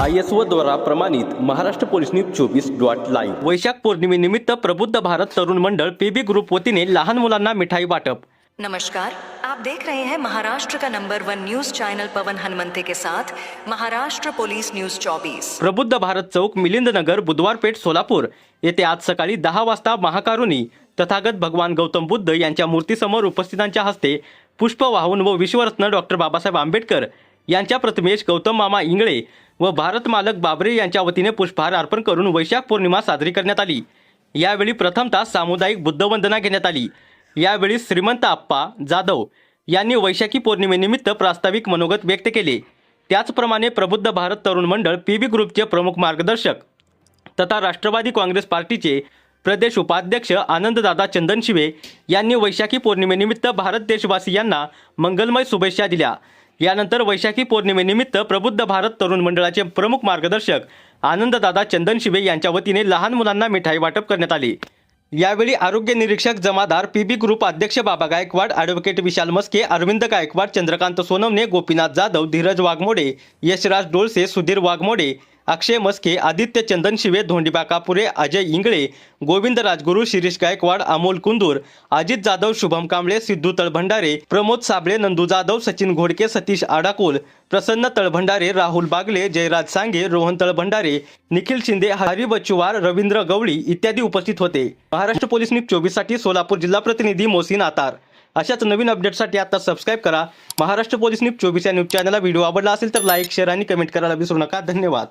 I S O द्वारा प्रमाणित Maharashtra police news चोवीस डॉट लाईव्ह. वैशाख पौर्णिमेनिमित्त प्रबुद्ध भारत तरुण मंडळ पीबी ग्रुप वतीने लहान मुलांना मिठाई वाटप. नमस्कार आप देख रहे हैं महाराष्ट्र का number one news channel Pawan Hanumante के साथ महाराष्ट्र पुलिस न्यूज 24 प्रबुद्ध भारत चौक मिलिंद नगर बुधवार पेठ सोलापूर. येथे आज सकाळी दहा वाजता महाकारुणी तथागत भगवान गौतम बुद्ध यांच्या मूर्तीसमोर उपस्थितांच्या हस्ते पुष्प वाहून व विश्वरत्न डॉक्टर बाबासाहेब आंबेडकर यांच्या प्रतिमेस गौतम मामा इंगळे व भारत मालक बाबरे यांच्या वतीने पुष्पहार अर्पण करून वैशाख पौर्णिमा साजरी करण्यात आली. यावेळी प्रथमतः सामुदायिक बुद्धवंदना घेण्यात आली. यावेळी श्रीमंत आप्पा जाधव यांनी वैशाखी पौर्णिमेनिमित्त प्रास्ताविक मनोगत व्यक्त केले. त्याचप्रमाणे प्रबुद्ध भारत तरुण मंडळ पी बी ग्रुपचे प्रमुख मार्गदर्शक तथा राष्ट्रवादी काँग्रेस पार्टीचे प्रदेश उपाध्यक्ष आनंददादा चंदनशिवे यांनी वैशाखी पौर्णिमेनिमित्त भारत देशवासियांना मंगलमय शुभेच्छा दिल्या. यानंतर वैशाखी पौर्णिमेनिमित्त प्रबुद्ध भारत तरुण मंडळाचे प्रमुख मार्गदर्शक आनंददादा चंदनशिवे यांच्या वतीने लहान मुलांना मिठाई वाटप करण्यात आली. यावेळी आरोग्य निरीक्षक जमादार पीबी ग्रुप अध्यक्ष बाबा गायकवाड ॲडव्होकेट विशाल मस्के अरविंद गायकवाड चंद्रकांत सोनवणे गोपीनाथ जाधव धीरज वाघमोडे यशराज डोळसे सुधीर वाघमोडे अक्षय मस्के आदित्य चंदन शिवे धोंडीबा कापुरे अजय इंगळे गोविंद राजगुरू शिरीष गायकवाड अमोल कुंदूर अजित जाधव शुभम कांबळे सिद्धू तळभंडारे प्रमोद साबळे नंदू जाधव सचिन घोडके सतीश आडाकोल प्रसन्न तळभंडारे राहुल बागले जयराज सांगे रोहन तळभंडारे निखिल शिंदे हरी बच्चुवार रवींद्र गवळी इत्यादी उपस्थित होते. महाराष्ट्र पोलीस न्यूज चोवीससाठी सोलापूर जिल्हा प्रतिनिधी मोसीन आतार. अशाच नवीन अपडेटसाठी आता सबस्क्राईब करा. महाराष्ट्र पोलीस न्यूज चोवीस या न्यूज चॅनलला व्हिडिओ आवडला असेल तर लाईक शेअर आणि कमेंट करायला विसरू नका. धन्यवाद.